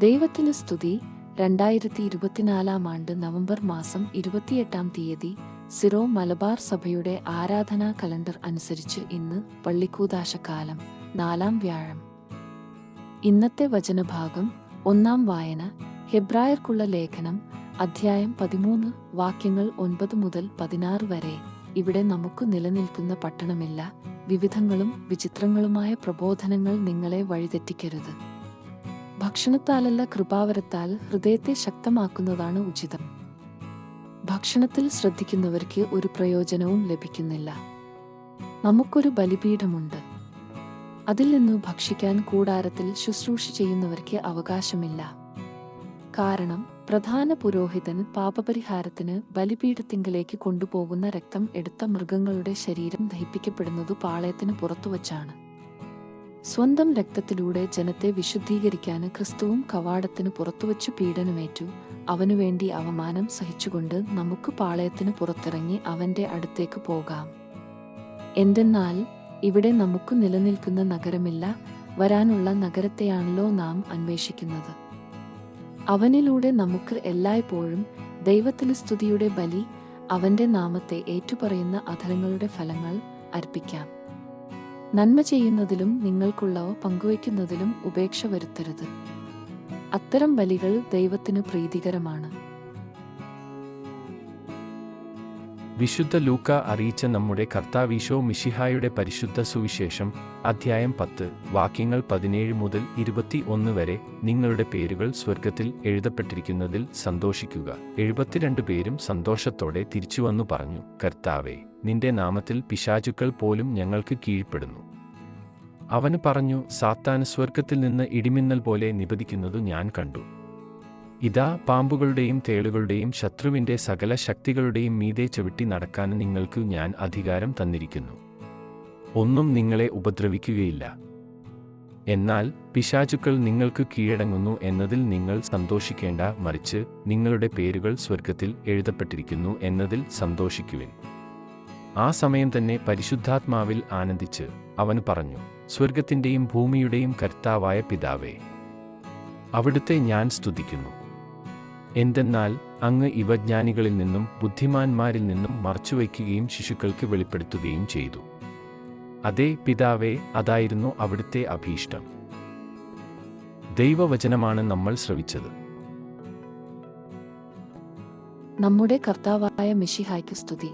ദൈവത്തിന് സ്തുതി രണ്ടായിരത്തി ഇരുപത്തിനാലാം ആണ്ട് നവംബർ മാസം ഇരുപത്തിയെട്ടാം തീയതി സിറോ മലബാർ സഭയുടെ ആരാധനാ കലണ്ടർ അനുസരിച്ച് ഇന്ന് പള്ളിക്കൂതാശക്കാലം നാലാം വ്യാഴം. ഇന്നത്തെ വചനഭാഗം ഒന്നാം വായന ഹെബ്രായർക്കുള്ള ലേഖനം അധ്യായം പതിമൂന്ന് വാക്യങ്ങൾ ഒൻപത് മുതൽ പതിനാറ് വരെ. ഇവിടെ നമുക്ക് നിലനിൽക്കുന്ന പട്ടണമില്ല വിവിധങ്ങളും വിചിത്രങ്ങളുമായ പ്രബോധനങ്ങൾ നിങ്ങളെ വഴിതെറ്റിക്കരുത്. ഭക്ഷണത്താലല്ല കൃപാവരത്താൽ ഹൃദയത്തെ ശക്തമാക്കുന്നതാണ് ഉചിതം. ഭക്ഷണത്തിൽ ശ്രദ്ധിക്കുന്നവർക്ക് ഒരു പ്രയോജനവും ലഭിക്കുന്നില്ല. നമുക്കൊരു ബലിപീഠമുണ്ട്. അതിൽ നിന്നു ഭക്ഷിക്കാൻ കൂടാരത്തിൽ ശുശ്രൂഷ ചെയ്യുന്നവർക്ക് അവകാശമില്ല. കാരണം പ്രധാന പുരോഹിതൻ പാപപരിഹാരത്തിന് ബലിപീഠത്തിങ്കിലേക്ക് കൊണ്ടുപോകുന്ന രക്തം എടുത്ത മൃഗങ്ങളുടെ ശരീരം ദഹിപ്പിക്കപ്പെടുന്നതു പാളയത്തിന് പുറത്തുവച്ചാണ്. സ്വന്തം രക്തത്തിലൂടെ ജനത്തെ വിശുദ്ധീകരിക്കാൻ ക്രിസ്തുവും കവാടത്തിന് പുറത്തുവച്ചു പീഡനമേറ്റു. അവനുവേണ്ടി അവമാനം സഹിച്ചുകൊണ്ട് നമുക്ക് പാളയത്തിന് പുറത്തിറങ്ങി അവന്റെ അടുത്തേക്ക് പോകാം. എന്തെന്നാൽ ഇവിടെ നമുക്ക് നിലനിൽക്കുന്ന നഗരമില്ല വരാനുള്ള നഗരത്തെയാണല്ലോ നാം അന്വേഷിക്കുന്നത്. അവനിലൂടെ നമുക്ക് എല്ലായ്പ്പോഴും ദൈവത്തിന് സ്തുതിയുടെ ബലി അവന്റെ നാമത്തെ ഏറ്റുപറയുന്ന അധരങ്ങളുടെ ഫലങ്ങൾ അർപ്പിക്കാം. നന്മ ചെയ്യുന്നതിലും നിങ്ങൾക്കുള്ളവ പങ്കുവയ്ക്കുന്നതിലും ഉപേക്ഷ വരുത്തരുത്. അത്തരം ബലികൾ ദൈവത്തിന് പ്രീതികരമാണ്. വിശുദ്ധ ലൂക്ക അറിയിച്ച നമ്മുടെ കർത്താവീശോ മിഷിഹായുടെ പരിശുദ്ധ സുവിശേഷം അധ്യായം പത്ത് വാക്യങ്ങൾ പതിനേഴ് മുതൽ ഇരുപത്തി ഒന്ന് വരെ നിങ്ങളുടെ പേരുകൾ സ്വർഗത്തിൽ എഴുതപ്പെട്ടിരിക്കുന്നതിൽ സന്തോഷിക്കുക. എഴുപത്തിരണ്ട് പേരും സന്തോഷത്തോടെ തിരിച്ചുവന്നു പറഞ്ഞു കർത്താവേ നിന്റെ നാമത്തിൽ പിശാചുക്കൾ പോലും ഞങ്ങൾക്ക് കീഴ്പ്പെടുന്നു അവന് പറഞ്ഞു സാത്താൻ സ്വർഗത്തിൽ നിന്ന് ഇടിമിന്നൽ പോലെ നിപതിക്കുന്നതു ഞാൻ കണ്ടു. ഇതാ പാമ്പുകളുടെയും തേളുകളുടെയും ശത്രുവിന്റെ സകല ശക്തികളുടെയും മീതെ ചവിട്ടി നടക്കാൻ നിങ്ങൾക്ക് ഞാൻ അധികാരം തന്നിരിക്കുന്നു. ഒന്നും നിങ്ങളെ ഉപദ്രവിക്കുകയില്ല. എന്നാൽ പിശാചുക്കൾ നിങ്ങൾക്ക് കീഴടങ്ങുന്നു എന്നതിൽ നിങ്ങൾ സന്തോഷിക്കേണ്ട മറിച്ച് നിങ്ങളുടെ പേരുകൾ സ്വർഗത്തിൽ എഴുതപ്പെട്ടിരിക്കുന്നു എന്നതിൽ സന്തോഷിക്കുവിൻ. ആ സമയം തന്നെ പരിശുദ്ധാത്മാവിൽ ആനന്ദിച്ച് അവൻ പറഞ്ഞു സ്വർഗത്തിന്റെയും ഭൂമിയുടെയും കർത്താവായ പിതാവേ അവിടുത്തെ ഞാൻ സ്തുതിക്കുന്നു. എന്തെന്നാൽ അങ്ങ് ഇവ ജ്ഞാനികളിൽ നിന്നും ബുദ്ധിമാന്മാരിൽ നിന്നും മറച്ചുവയ്ക്കുകയും ശിശുക്കൾക്ക് വെളിപ്പെടുത്തുകയും ചെയ്തു. അതേ പിതാവേ അതായിരുന്നു അവിടുത്തെ അഭീഷ്ടം. ദൈവവചനമാണ് നമ്മൾ ശ്രവിച്ചത്. നമ്മുടെ കർത്താവായ മിഷിഹായ്ക്ക് സ്തുതി.